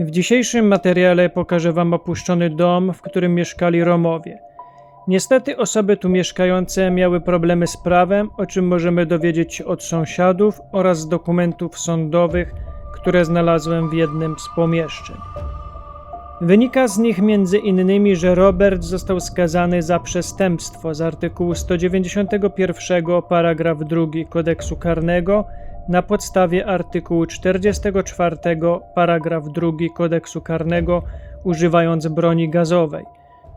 W dzisiejszym materiale pokażę Wam opuszczony dom, w którym mieszkali Romowie. Niestety osoby tu mieszkające miały problemy z prawem, o czym możemy dowiedzieć się od sąsiadów oraz z dokumentów sądowych, które znalazłem w jednym z pomieszczeń. Wynika z nich między innymi, że Robert został skazany za przestępstwo z artykułu 191 paragraf 2 kodeksu karnego na podstawie artykułu 44 paragraf 2 kodeksu karnego używając broni gazowej,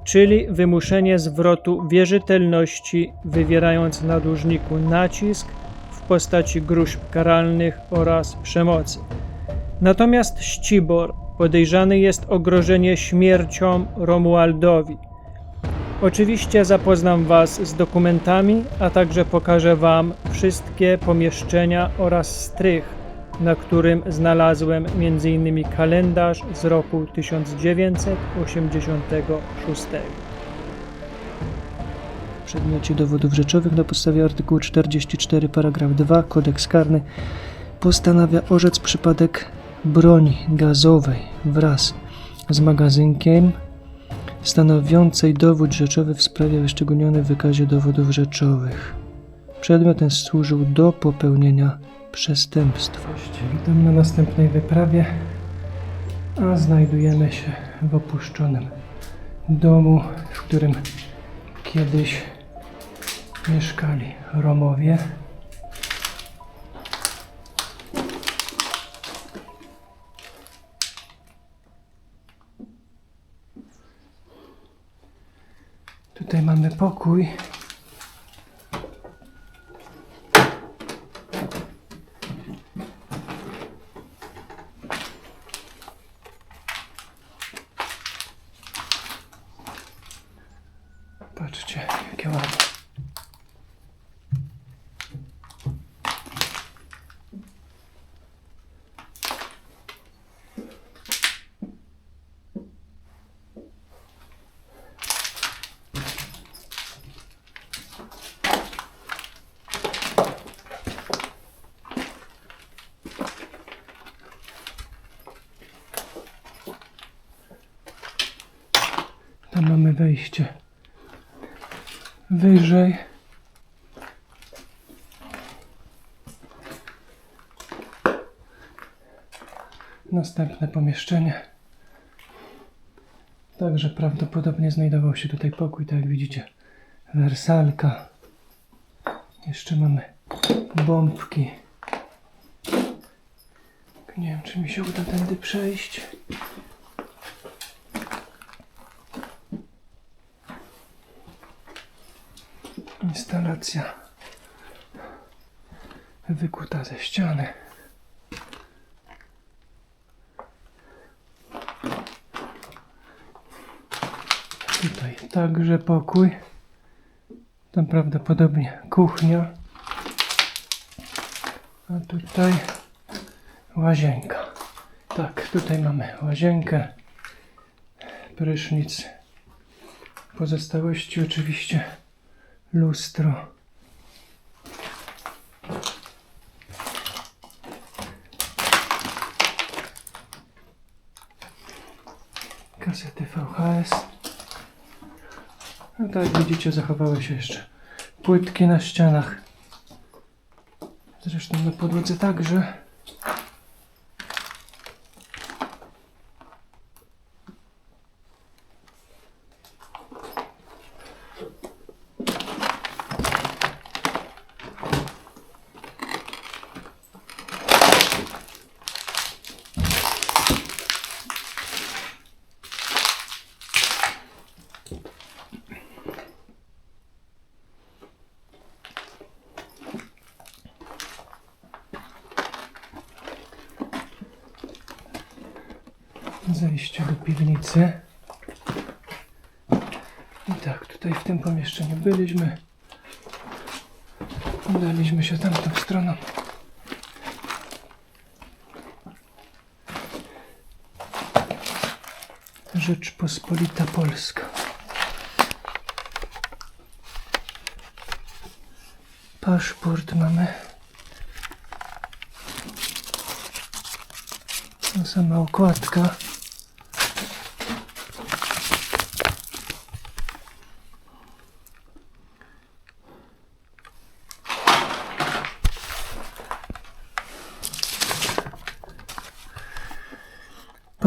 czyli wymuszenie zwrotu wierzytelności wywierając na dłużniku nacisk w postaci gruźb karalnych oraz przemocy. Natomiast Ścibor podejrzany jest o grożenie śmiercią Romualdowi. Oczywiście zapoznam Was z dokumentami, a także pokażę Wam wszystkie pomieszczenia oraz strych, na którym znalazłem m.in. kalendarz z roku 1986. W przedmiocie dowodów rzeczowych na podstawie artykułu 44 paragraf 2 Kodeks karny postanawia orzec przypadek broni gazowej wraz z magazynkiem stanowiącej dowód rzeczowy w sprawie wyszczególnionej w wykazie dowodów rzeczowych. Przedmiot ten służył do popełnienia przestępstwa. Witam na następnej wyprawie, a znajdujemy się w opuszczonym domu, w którym kiedyś mieszkali Romowie. Tutaj mamy pokój. Wejście wyżej. Następne pomieszczenie. Także prawdopodobnie znajdował się tutaj pokój, tak jak widzicie. Wersalka. Jeszcze mamy bombki. Nie wiem, czy mi się uda tędy przejść. Instalacja wykuta ze ściany. Tutaj także pokój. Tam prawdopodobnie kuchnia. A tutaj łazienka. Tak, tutaj mamy łazienkę, prysznic. Pozostałości oczywiście lustro. Kasety VHS. No tak widzicie zachowały się jeszcze płytki na ścianach. Zresztą na podłodze także. Zejście do piwnicy. I tak, tutaj w tym pomieszczeniu byliśmy. Udaliśmy się tamtą stroną. Rzeczpospolita Polska. Paszport mamy. sama okładka.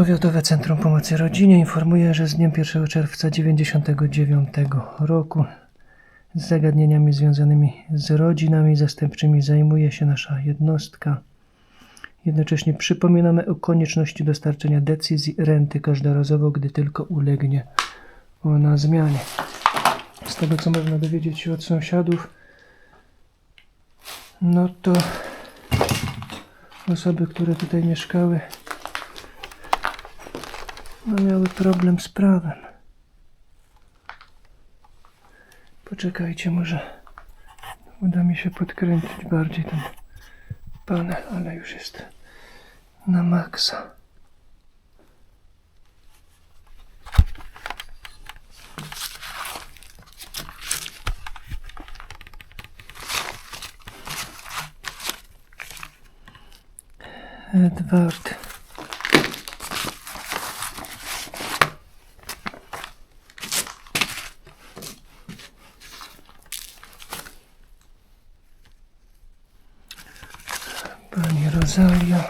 Powiatowe Centrum Pomocy Rodzinie informuje, że z dniem 1 czerwca 1999 roku z zagadnieniami związanymi z rodzinami zastępczymi zajmuje się nasza jednostka. Jednocześnie przypominamy o konieczności dostarczenia decyzji renty każdorazowo, gdy tylko ulegnie ona zmianie. Z tego, co można dowiedzieć się od sąsiadów, no to osoby, które tutaj mieszkały, no miały problem z prawem. Poczekajcie, może uda mi się podkręcić bardziej ten panel, ale już jest na maksa. Edward. Pani Rosalia.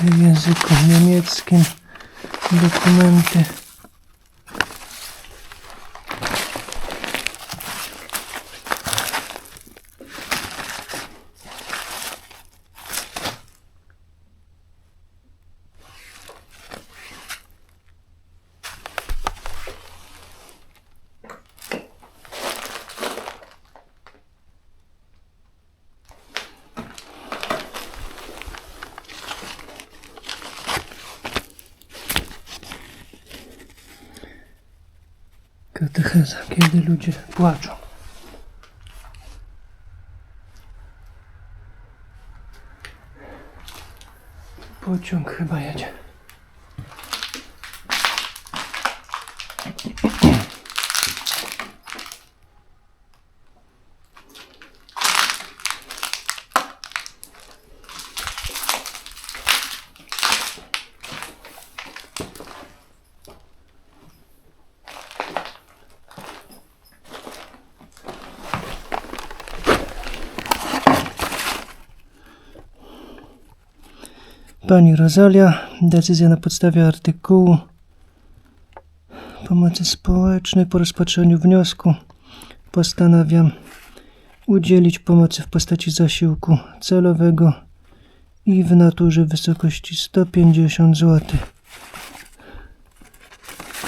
W języku niemieckim dokumenty. Katecheza, kiedy ludzie płaczą. Pociąg chyba jedzie. Pani Rosalia, decyzja na podstawie artykułu pomocy społecznej po rozpatrzeniu wniosku postanawiam udzielić pomocy w postaci zasiłku celowego i w naturze w wysokości 150 zł.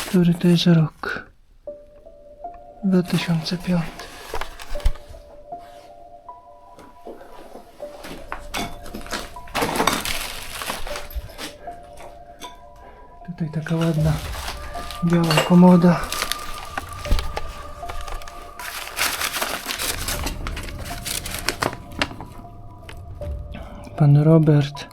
Który to jest rok 2005. Tutaj taka ładna biała komoda. Pan Robert.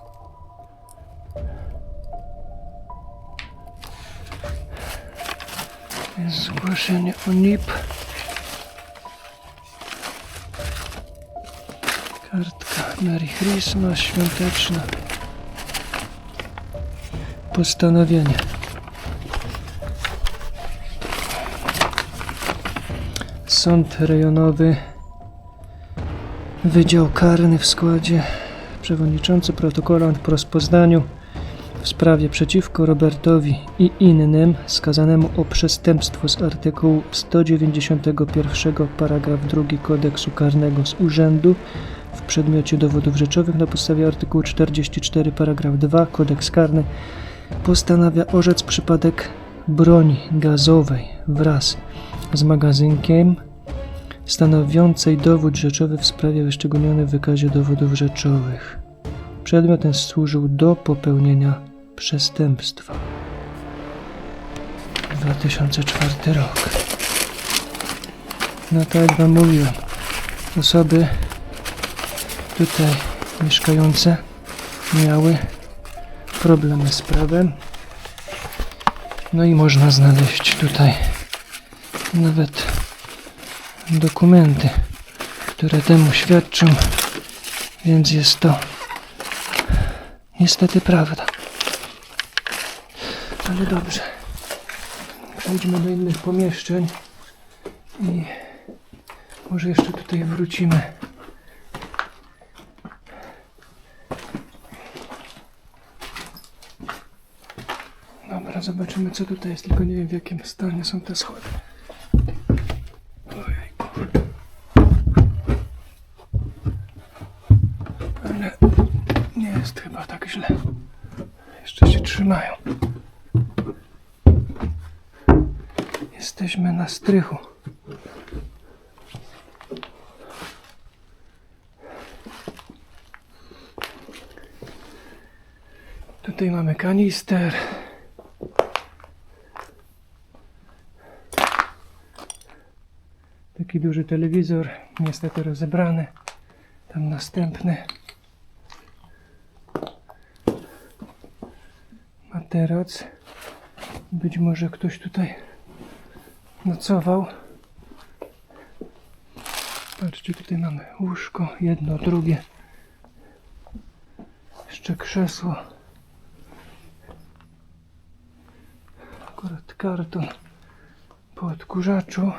Jest zgłoszenie o NIP. Kartka Merry Christmas świąteczna. Postanowienie. Sąd rejonowy, Wydział Karny w składzie przewodniczący protokolant po rozpoznaniu w sprawie przeciwko Robertowi i innym skazanemu o przestępstwo z artykułu 191 paragraf 2 kodeksu karnego z urzędu w przedmiocie dowodów rzeczowych na podstawie artykułu 44 paragraf 2 kodeks karny postanawia orzec przypadek broni gazowej wraz z magazynkiem stanowiącej dowód rzeczowy w sprawie wyszczególnionej w wykazie dowodów rzeczowych. Przedmiot ten służył do popełnienia przestępstwa. 2004 rok. No tak jak wam mówiłem, osoby tutaj mieszkające miały problemy z prawem No i można znaleźć tutaj nawet dokumenty, które temu świadczą, więc jest to niestety prawda. Ale dobrze. Przejdźmy do innych pomieszczeń i może jeszcze tutaj wrócimy. Zobaczymy co tutaj jest, tylko nie wiem w jakim stanie są te schody. Ale nie jest chyba tak źle. Jeszcze się trzymają. Jesteśmy na strychu. Tutaj mamy kanister. Taki duży telewizor, niestety rozebrany. Tam następny. Materac. Być może ktoś tutaj nocował. Patrzcie, tutaj mamy łóżko, jedno, drugie. Jeszcze krzesło. Akurat karton po odkurzaczu.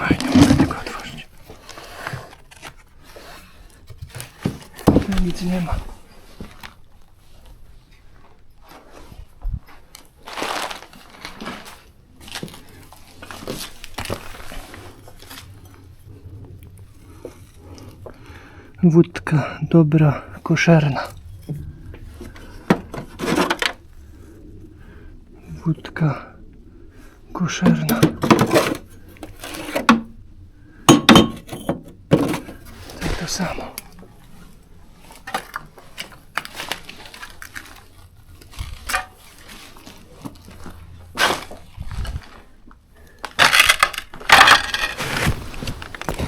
Oj, nie mogę tego otworzyć. Tu nic nie ma. Wódka dobra, koszerna. Wódka koszerna. To to samo.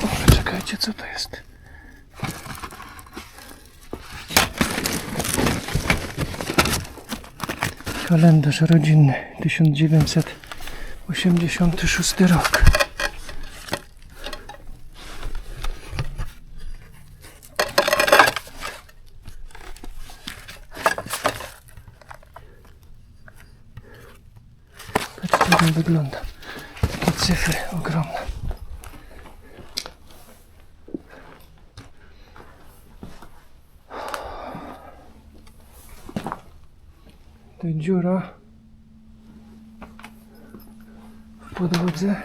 O, Czekajcie, co to jest? Kalendarz rodzinny 1986 rok. Patrzcie jak wygląda. Takie cyfry ogromne. Dziura w podłodze.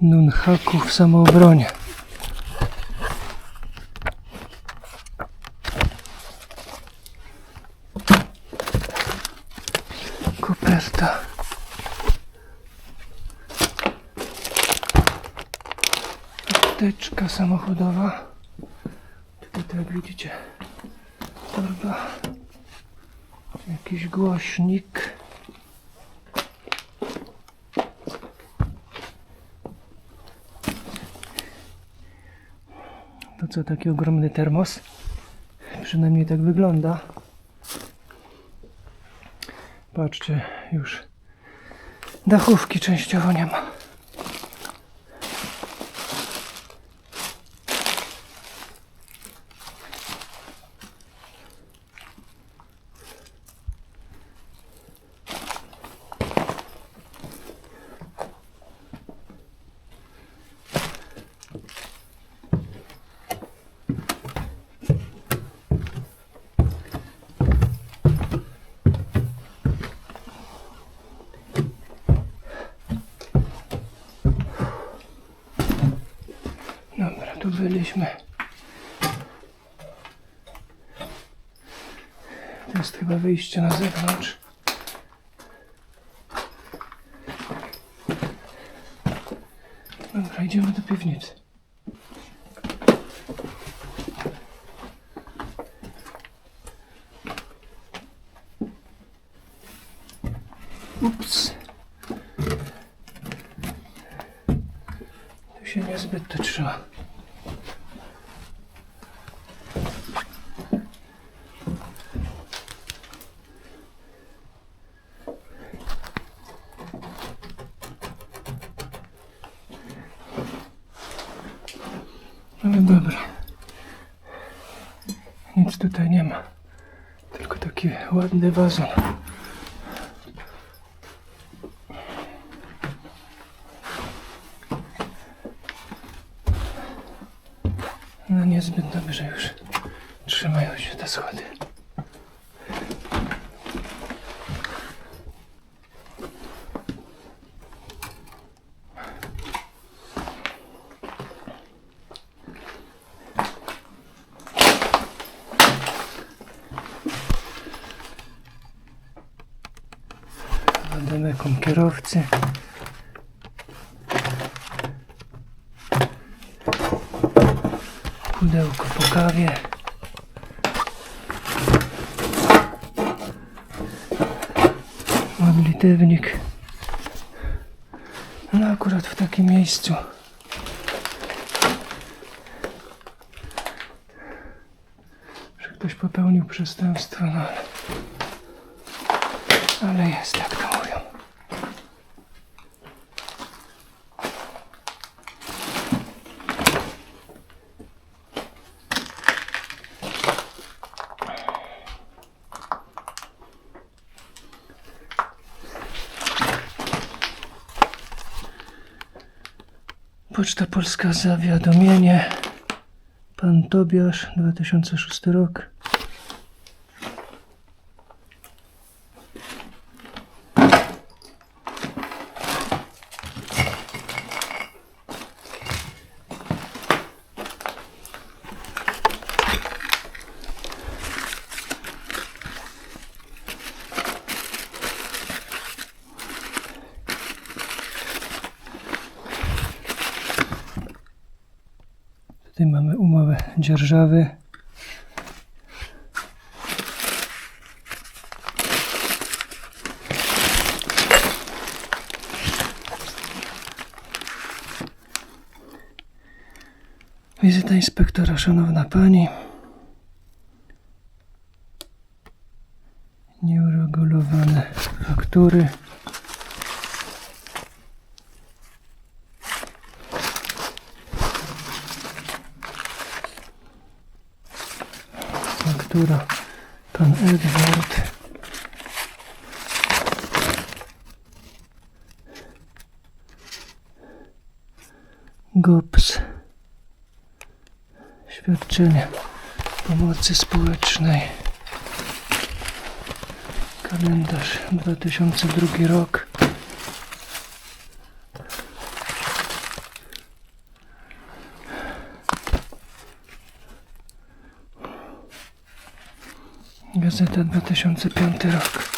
Nunhaku w samoobronie. Koperta. Apteczka samochodowa. Tutaj, tak jak widzicie, torba. Jakiś głośnik. To co, taki ogromny termos? Przynajmniej tak wygląda. Patrzcie, już dachówki częściowo nie ma. Dobra, tu byliśmy. To jest chyba wyjście na zewnątrz. Dobra, idziemy do piwnicy. niezbyt to trzyma. Ale dobra. Nic tutaj nie ma. Tylko taki ładny wazon. No niezbyt dobrze już trzymają się te schody. Kierowcy. Pudełko po kawie. Modlitewnik. No akurat w takim miejscu. Że ktoś popełnił przestępstwo, no ale... Ale jest, jak to Poczta Polska zawiadomienie. Pan Tobiasz, 2006 rok. Tutaj mamy umowę dzierżawy. Wizyta inspektora, szanowna pani. Nieuregulowane faktury. Faktura pan Edward. GOPS. Świadczenie pomocy społecznej. Kalendarz 2002 rok. Gazeta 2005 rok.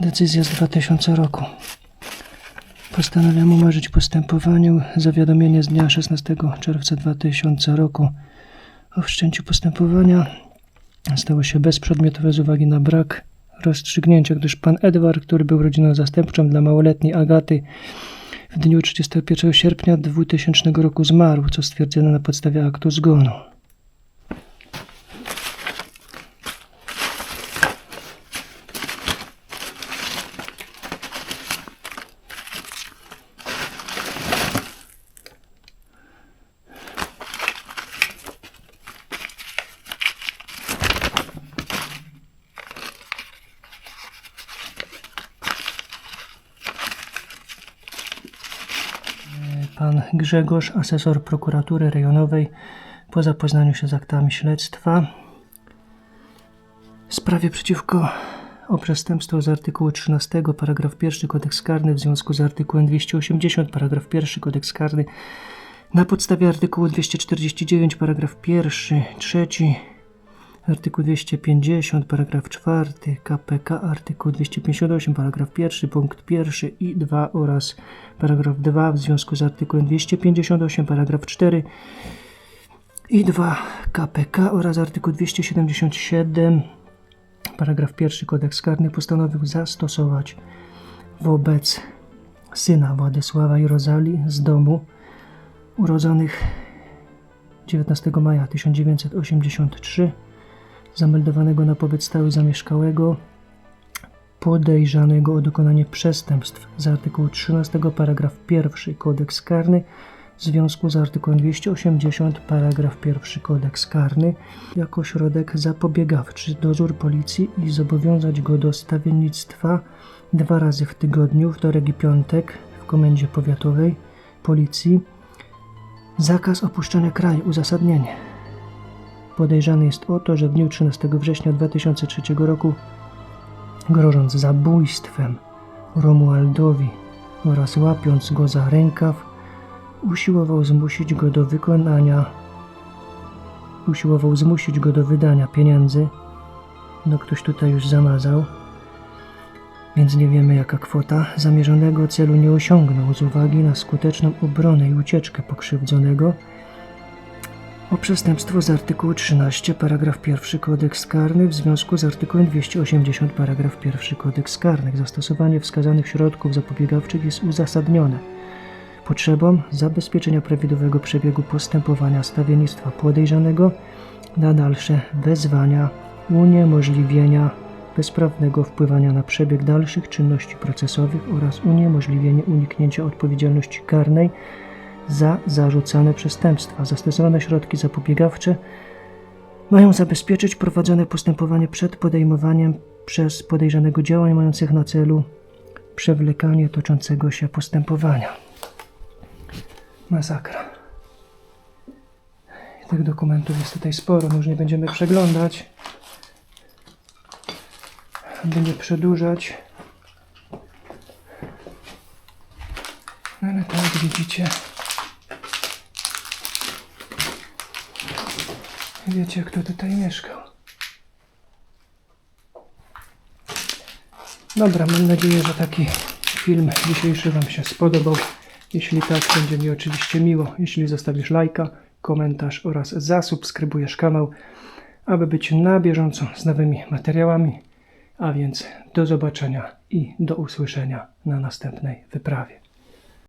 Decyzja z 2000 roku. Postanawiam umarzyć postępowaniu zawiadomienie z dnia 16 czerwca 2000 roku o wszczęciu postępowania stało się bezprzedmiotowe z uwagi na brak rozstrzygnięcia, gdyż pan Edward, który był rodziną zastępczą dla małoletniej Agaty, w dniu 31 sierpnia 2000 roku zmarł, co stwierdzono na podstawie aktu zgonu. Pan Grzegorz, asesor prokuratury rejonowej, po zapoznaniu się z aktami śledztwa. W sprawie przeciwko o przestępstwo z artykułu 13 paragraf 1 kodeks karny w związku z artykułem 280 paragraf 1 kodeks karny. Na podstawie artykułu 249 paragraf 1, 3 artykuł 250 paragraf 4 KPK artykuł 258 paragraf 1 punkt 1 i 2 oraz paragraf 2 w związku z artykułem 258 paragraf 4 i 2 KPK oraz artykuł 277 paragraf 1 kodeks karny postanowił zastosować wobec syna Władysława i Rozali z domu urodzonych 19 maja 1983, zameldowanego na pobyt stały zamieszkałego, podejrzanego o dokonanie przestępstw z artykułu 13 paragraf 1 kodeks karny w związku z artykułem 280 paragraf 1 kodeks karny jako środek zapobiegawczy dozór policji i zobowiązać go do stawiennictwa dwa razy w tygodniu, wtorek i piątek w komendzie powiatowej policji Zakaz opuszczania kraju. Uzasadnienie. Podejrzany jest o to, że w dniu 13 września 2003 roku, grożąc zabójstwem Romualdowi oraz łapiąc go za rękaw, usiłował zmusić go do wykonania, usiłował zmusić go do wydania pieniędzy. No ktoś tutaj już zamazał, więc nie wiemy jaka kwota. Zamierzonego celu nie osiągnął z uwagi na skuteczną obronę i ucieczkę pokrzywdzonego. O przestępstwo z artykułu 13 paragraf 1 kodeks karny w związku z artykułem 280 paragraf 1 kodeks karnych. Zastosowanie wskazanych środków zapobiegawczych jest uzasadnione potrzebą zabezpieczenia prawidłowego przebiegu postępowania stawiennictwa podejrzanego na dalsze wezwania uniemożliwienia bezprawnego wpływania na przebieg dalszych czynności procesowych oraz uniemożliwienie uniknięcia odpowiedzialności karnej za zarzucane przestępstwa. Zastosowane środki zapobiegawcze mają zabezpieczyć prowadzone postępowanie przed podejmowaniem przez podejrzanego działań mających na celu przewlekanie toczącego się postępowania. Masakra. Tych dokumentów jest tutaj sporo, już nie będziemy przeglądać by nie przedłużać. No ale tak widzicie, wiecie kto tutaj mieszkał. Dobra, mam nadzieję, że taki film dzisiejszy Wam się spodobał. Jeśli tak, będzie mi oczywiście miło, jeśli zostawisz lajka, komentarz oraz zasubskrybujesz kanał, aby być na bieżąco z nowymi materiałami. A więc do zobaczenia i do usłyszenia na następnej wyprawie.